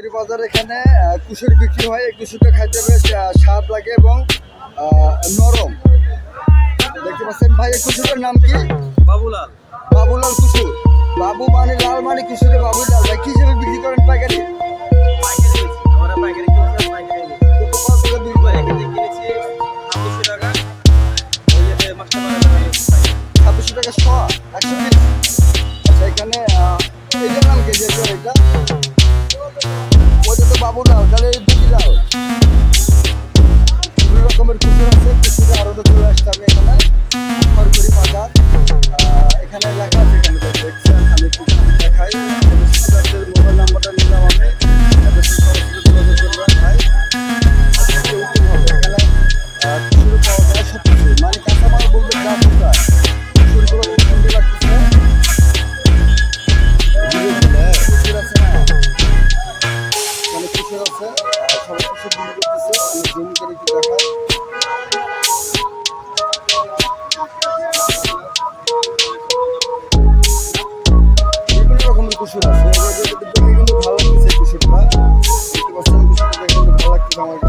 তরি বাজার এখানে কুসুর বিক্রি হয়। এই কুসুরটা খাইতে বেশ স্বাদ লাগে এবং নরম। দেখতে পাচ্ছেন ভাই এই কুসুরের নাম কি? বাবুলাল। বাবুলাল কুশুর বাবু মানে লাল মানে কুসুরে বাবুলাল? ভাই কি হিসেবে বিক্রি করেন পাইকারি? ছাব্বিশশো টাকা। শ একশো আচ্ছা এখানে এইটার নাম কি যেহেতু এটা double. প্রেশার আছে বিভিন্ন রকমের কুসুর আছে দেখে কিন্তু ভালো লাগছে কুসুরটা দেখতে পাচ্ছেন কুসুরটা দেখে ভালো লাগছে আমার।